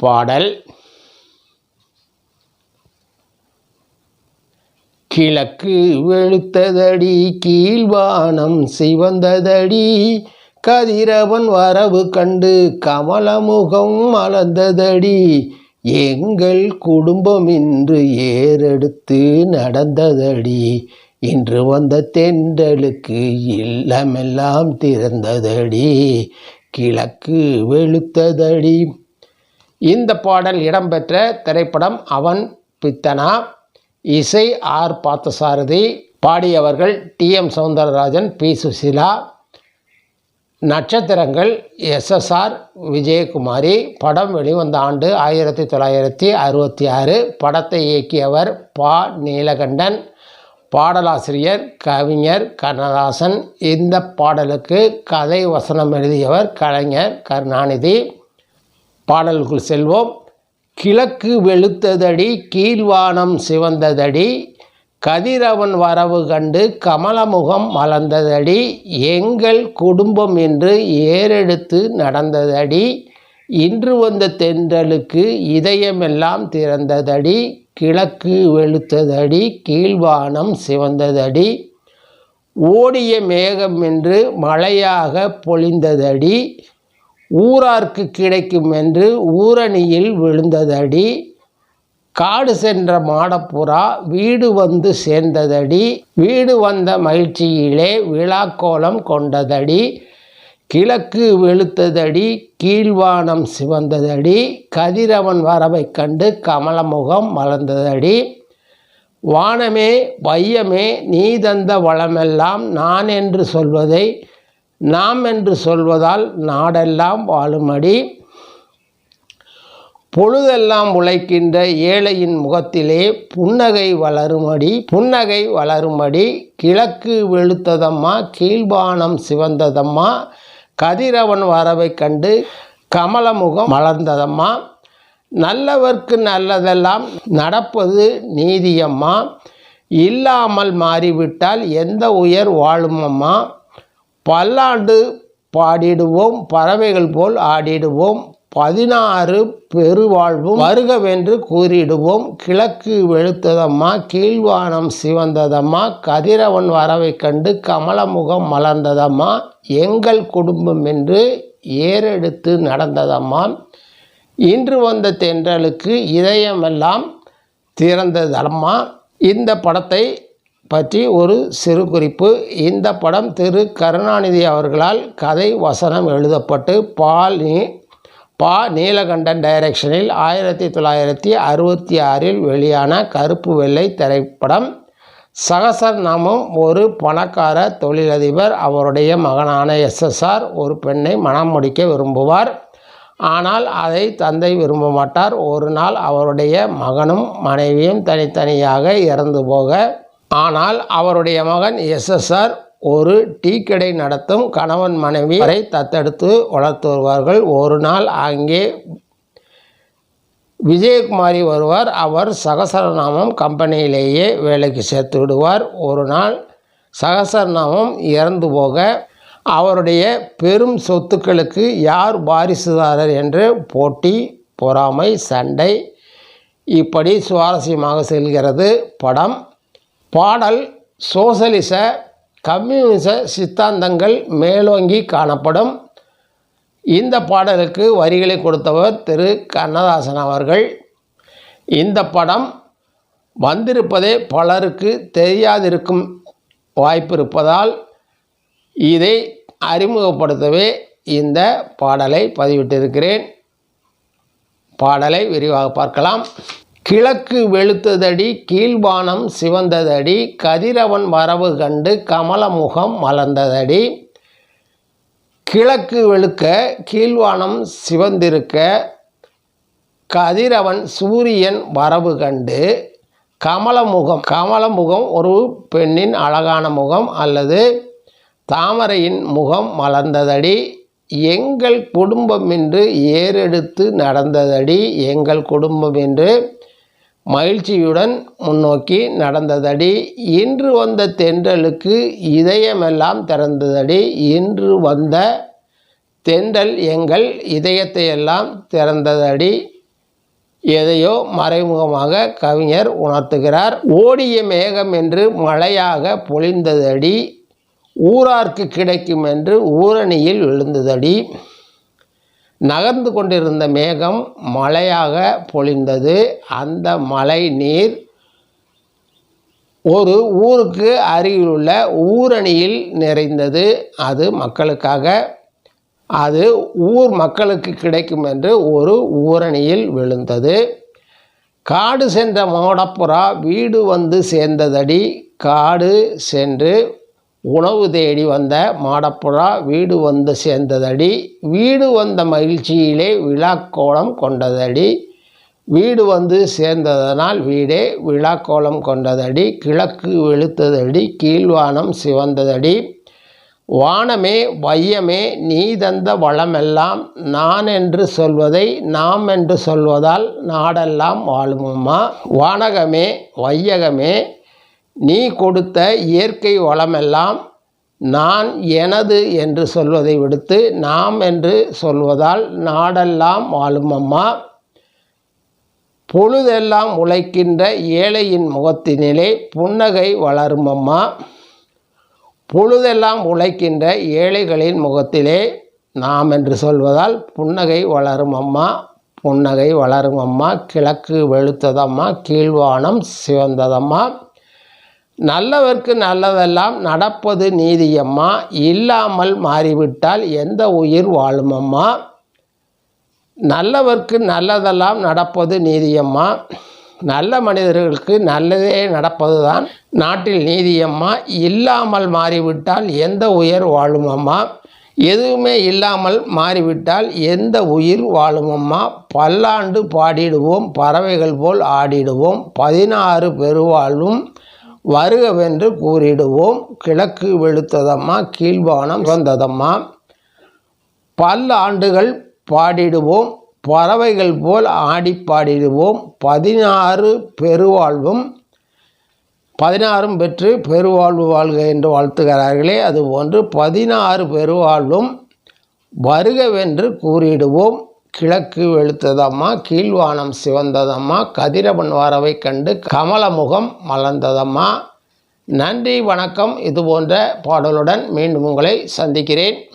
பாடல். கிழக்கு வெளுத்ததடி கீழ்வானம் சிவந்ததடி கதிரவன் வரவு கண்டு கமலமுகம் மலர்ந்ததடி எங்கள் குடும்பம் இன்று ஏறெடுத்து நடந்ததடி இன்று வந்த தென்றலுக்கு இல்லமெல்லாம் திறந்ததடி கிழக்கு வெளுத்ததடி இந்த பாடல் இடம்பெற்ற திரைப்படம் அவன் பித்தனா. இசை R Parthasarathy. பாடியவர்கள் T. M. Soundararajan P. Susheela. நட்சத்திரங்கள் எஸ்எஸ்ஆர் விஜயகுமாரி. படம் வெளிவந்த ஆண்டு ஆயிரத்தி தொள்ளாயிரத்தி அறுபத்தி ஆறு. படத்தை இயக்கியவர் பா. நீலகண்டன். பாடலாசிரியர் கவிஞர் கண்ணதாசன். இந்த பாடலுக்கு கதை வசனம் எழுதியவர் கலைஞர் கருணாநிதி. பாடலுக்குள் செல்வோம். கிழக்கு வெளுத்ததடி கீழ்வானம் சிவந்ததடி கதிரவன் வரவு கண்டு கமலமுகம் மலர்ந்ததடி எங்கள் குடும்பம் என்று ஏறெடுத்து நடந்ததடி இன்று வந்த தென்றலுக்கு இதயமெல்லாம் திறந்ததடி கிழக்கு வெளுத்ததடி கீழ்வானம் சிவந்ததடி ஓடிய மேகம் என்று மழையாக பொழிந்ததடி ஊரார்க்கு கிடைக்கும் என்று ஊரணியில் விழுந்ததடி காடு சென்ற மாடப்புறா வீடு வந்து சேர்ந்ததடி வீடு வந்த மகிழ்ச்சியிலே விழாக்கோலம் கொண்டதடி கிழக்கு வெளுத்ததடி கீழ்வானம் சிவந்ததடி கதிரவன் வரவை கண்டு கமலமுகம் மலர்ந்ததடி வானமே வையமே நீ தந்த வளமெல்லாம் நான் என்று சொல்வதை நாம் என்று சொல்வதால் நாடெல்லாம் வாழும்படி பொழுதெல்லாம் உழைக்கின்ற ஏழையின் முகத்திலே புன்னகை வளரும்படி புன்னகை வளரும்படி கிழக்கு வெளுத்ததம்மா கீழ்வானம் சிவந்ததம்மா. கதிரவன் வரவை கண்டு கமலமுகம் மலர்ந்ததம்மா. நல்லவர்க்கு நல்லதெல்லாம் நடப்பது நீதியம்மா. இல்லாமல் மாறிவிட்டால் எந்த உயர் வாழுமம்மா. பல்லாண்டு பாடிடுவோம் பறவைகள் போல் ஆடிடுவோம் பதினாறு பெருவாழ்வும் வருகவென்று கூறிடுவோம். கிழக்கு வெளுத்ததம்மா கீழ்வானம் சிவந்ததம்மா கதிரவன் வரவை கண்டு கமலமுகம் மலர்ந்ததம்மா எங்கள் குடும்பம் என்று ஏறெடுத்து நடந்ததம்மா. இன்று வந்த தென்றலுக்கு இதயமெல்லாம் திறந்ததம்மா. இந்த படத்தை பற்றி ஒரு சிறு குறிப்பு. இந்த படம் திரு. கருணாநிதி அவர்களால் கதை வசனம் எழுதப்பட்டு பால் நீ பா. நீலகண்டன் டைரக்ஷனில் ஆயிரத்தி தொள்ளாயிரத்தி அறுபத்தி ஆறில் வெளியான கருப்பு வெள்ளை திரைப்படம். சகசர் நாமம் ஒரு பணக்கார தொழிலதிபர் அவருடைய மகனான எஸ்எஸ்ஆர் ஒரு பெண்ணை மனம் முடிக்க விரும்புவார். ஆனால் அதை தந்தை விரும்ப மாட்டார். ஒரு நாள் அவருடைய மகனும் மனைவியும் தனித்தனியாக இறந்து போக ஆனால் அவருடைய மகன் எஸ்எஸ்ஆர் ஒரு டீ கடை நடத்தும் கணவன் மனைவி வரை தத்தெடுத்து வளர்த்து வருவார்கள். ஒரு நாள் அங்கே விஜயகுமாரி வருவார். அவர் சகசரநாமம் கம்பெனியிலேயே வேலைக்கு சேர்த்து விடுவார். ஒரு நாள் சகசரநாமம் இறந்து போக அவருடைய பெரும் சொத்துக்களுக்கு யார் வாரிசுதாரர் என்று போட்டி பொறாமை சண்டை இப்படி சுவாரஸ்யமாக செல்கிறது. படம் பாடல் சோசலிச கம்யூனிச சித்தாந்தங்கள் மேலோங்கி காணப்படும். இந்த பாடலுக்கு வரிகளை கொடுத்தவர் திரு. கண்ணதாசன் அவர்கள். இந்த படம் வந்திருப்பதே பலருக்கு தெரியாதிருக்கும் வாய்ப்பு இருப்பதால் இதை அறிமுகப்படுத்தவே இந்த பாடலை பதிவிட்டிருக்கிறேன். பாடலை விரிவாக பார்க்கலாம். கிழக்கு வெளுத்ததடி கீழ்வானம் சிவந்ததடி கதிரவன் வரவு கண்டு கமலமுகம் மலர்ந்ததடி. கிழக்கு வெளுக்க கீழ்வானம் சிவந்திருக்க கதிரவன் சூரியன் வரவு கண்டு கமலமுகம் கமலமுகம் ஒரு பெண்ணின் அழகான முகம் அல்லது தாமரையின் முகம் மலர்ந்ததடி. எங்கள் குடும்பம் என்று ஏறெடுத்து நடந்ததடி எங்கள் குடும்பம் என்று மகிழ்ச்சியுடன் முன்னோக்கி நடந்ததடி இன்று வந்த தென்றலுக்கு இதயமெல்லாம் திறந்ததடி இன்று வந்த தென்றல் எங்கள் இதயத்தை எல்லாம் திறந்ததடி எதையோ மறைமுகமாக கவிஞர் உணர்த்துகிறார். ஓடிய மேகம் என்று மழையாக பொழிந்ததடி ஊரார்க்கு கிடைக்கும் என்று ஊரணியில் விழுந்ததடி நகர்ந்து கொண்டிருந்த மேகம் மழையாக பொழிந்தது. அந்த மழை நீர் ஒரு ஊருக்கு அருகிலுள்ள ஊரணியில் நிறைந்தது. அது மக்களுக்காக அது ஊர் மக்களுக்கு கிடைக்கும் என்று ஒரு ஊரணியில் விழுந்தது. காடு சென்ற மோடப்புறா வீடு வந்து சேர்ந்ததடி காடு சென்று உணவு தேடி வந்த மாடப்புறா வீடு வந்து சேர்ந்ததடி வீடு வந்த மகிழ்ச்சியிலே விழாக்கோலம் கொண்டதடி வீடு வந்து சேர்ந்ததனால் வீடே விழாக்கோலம் கொண்டதடி கிழக்கு வெளுத்ததடி கீழ்வானம் சிவந்ததடி வானமே வையமே நீ தந்த வளமெல்லாம் நான் என்று சொல்வதை நாம் என்று சொல்வதால் நாடெல்லாம் வாழுமம்மா வானகமே வையகமே நீ கொடுத்த இயற்கை வளமெல்லாம் நான் எனது என்று சொல்வதை விடுத்து நாம் என்று சொல்வதால் நாடெல்லாம் வாழும் அம்மா பொழுதெல்லாம் உழைக்கின்ற ஏழையின் முகத்தினிலே புன்னகை வளரும் அம்மா பொழுதெல்லாம் உழைக்கின்ற ஏழைகளின் முகத்திலே நாம் என்று சொல்வதால் புன்னகை வளரும் அம்மா புன்னகை வளரும் அம்மா கிழக்கு வெளுத்ததம்மா. கீழ்வானம் சிவந்ததம்மா. நல்லவர்க்கு நல்லதெல்லாம் நடப்பது நீதியம்மா. இல்லாமல் மாறிவிட்டால் எந்த உயிர் வாழுமம்மா? நல்லவர்க்கு நல்லதெல்லாம் நடப்பது நீதியம்மா. நல்ல மனிதர்களுக்கு நல்லதே நடப்பதுதான் நாட்டில் நீதியம்மா. இல்லாமல் மாறிவிட்டால் எந்த உயிர் வாழுமம்மா? எதுவுமே இல்லாமல் மாறிவிட்டால் எந்த உயிர் வாழுமம்மா? பல்லாண்டு பாடிடுவோம் பறவைகள் போல் ஆடிடுவோம் பதினாறு பெருவாழ்வும் வருகவென்று கூறிடுவோம். கிழக்கு வெளுத்ததம்மா கீழ்வானம் வந்ததம்மா. பல்லாண்டுகள் பாடிடுவோம். பறவைகள் போல் ஆடி பாடிடுவோம். பதினாறு பெருவாழ்வும் பதினாறும் பெற்று பெருவாழ்வு வாழ்க என்று வாழ்த்துகிறார்களே. அதுபோன்று பதினாறு பெருவாழ்வும் வருகவென்று கூறிடுவோம். கிழக்கு வெளுத்ததம்மா கீழ்வானம் சிவந்ததம்மா கதிரவன் வரவை கண்டு கமலமுகம் மலர்ந்ததம்மா. நன்றி வணக்கம். இது போன்ற பாடலுடன் மீண்டும் உங்களை சந்திக்கிறேன்.